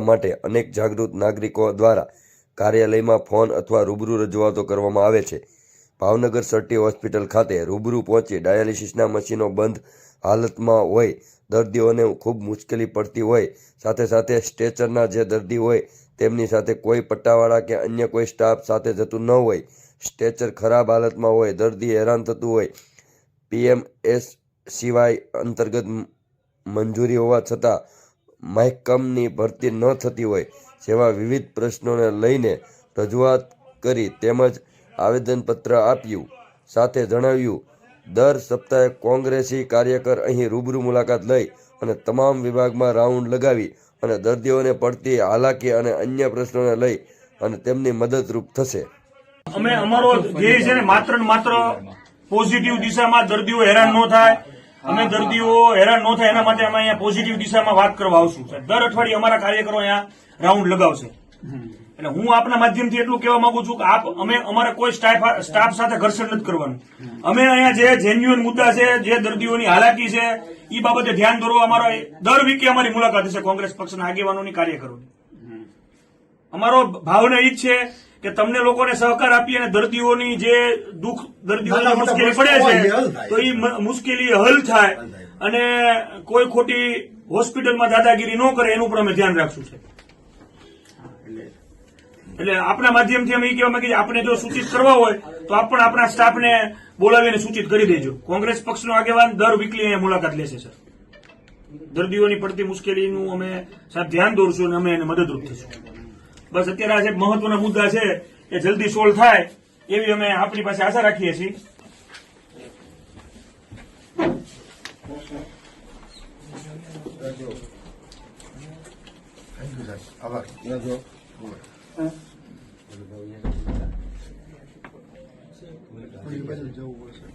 માટે અનેક જાગૃત નાગરિકો દ્વારા કાર્યાલયમાં ફોન અથવા રૂબરૂ રજૂઆતો કરવામાં આવે છે. ભાવનગર સર્ટી હોસ્પિટલ ખાતે રૂબરૂ પહોંચી ડાયાલિસિસના મશીનો બંધ હાલતમાં હોય, દર્દીઓને ખૂબ મુશ્કેલી પડતી હોય, સાથે સાથે સ્ટ્રેચરના જે દર્દી હોય તેમની સાથે કોઈ પટ્ટાવાળા કે અન્ય કોઈ સ્ટાફ સાથે જતું ન હોય, સ્ટ્રેચર ખરાબ હાલતમાં હોય, દર્દી હેરાન થતું હોય, પીએમએસ સિવાય અંતર્ગત મંજૂરી હોવા છતાં મહેકમની ભરતી ન થતી હોય જેવા વિવિધ પ્રશ્નોને લઈને રજૂઆત કરી તેમજ આવેદનપત્ર આપ્યું. સાથે જણાવ્યું, દર સપ્તાહે કોંગ્રેસી કાર્યકર અહીં રૂબરૂ મુલાકાત લઈ અને તમામ વિભાગમાં રાઉન્ડ લગાવી અને દર્દીઓને પડતી હાલાકી અને અન્ય પ્રશ્નોને લઈ અને તેમની મદદરૂપ થશે. અમે અમારો ધ્યેય છે માત્ર ને માત્ર પોઝિટિવ દિશામાં દર્દીઓ હેરાન ન થાય. અમે દર્દીઓ હેરાન ન થાય એના માટે અમે અહીંયા પોઝિટિવ દિશામાં વાત કરવા આવશું. દર અઠવાડિયે અમારા કાર્યકરો અહીંયા રાઉન્ડ લગાવશે. એટલે હું આપના માધ્યમથી એટલું કહેવા માંગુ છું કે આપ અમે અમારા કોઈ સ્ટાફ સાથે ઘર્ષણ નથી કરવાનું. અમે અહીંયા જે જેન્યુઅન મુદ્દા છે, જે દર્દીઓની હાલાકી છે એ બાબતે ધ્યાન દોરવા અમારા દર વીકે અમારી મુલાકાત હશે કોંગ્રેસ પક્ષના આગેવાનોની કાર્યકરોની. અમારો ભાવના એ જ છે કે તમને લોકોને સહકાર આપી અને દર્દીઓની જે દુઃખ દર્દીઓને મુશ્કેલી પડે છે તો એ મુશ્કેલી હલ થાય. અને કોઈ ખોટી હોસ્પિટલમાં દાદાગીરી ન કરે એનું પણ અમે ધ્યાન રાખશું છે એટલે આપણા માધ્યમથી અમે એ કહેવા માંગીએ આપણે જો સૂચિત કરવા હોય તો આપ પણ આપણા સ્ટાફને બોલાવીને સૂચિત કરી દેજો. કોંગ્રેસ પક્ષનો આગેવાન દર વીકલી અહીંયા મુલાકાત લેશે સર. દર્દીઓની પડતી મુશ્કેલીનું અમે સાહેબ ધ્યાન દોરશું અને અમે એને મદદરૂપ થશું. બસ અત્યારે આ જે મહત્વના મુદ્દા છે, એ જલ્દી સોલ્વ થાય, એવી અમે આપણી પાસે આશા રાખીએ છીએ. જવું પડશે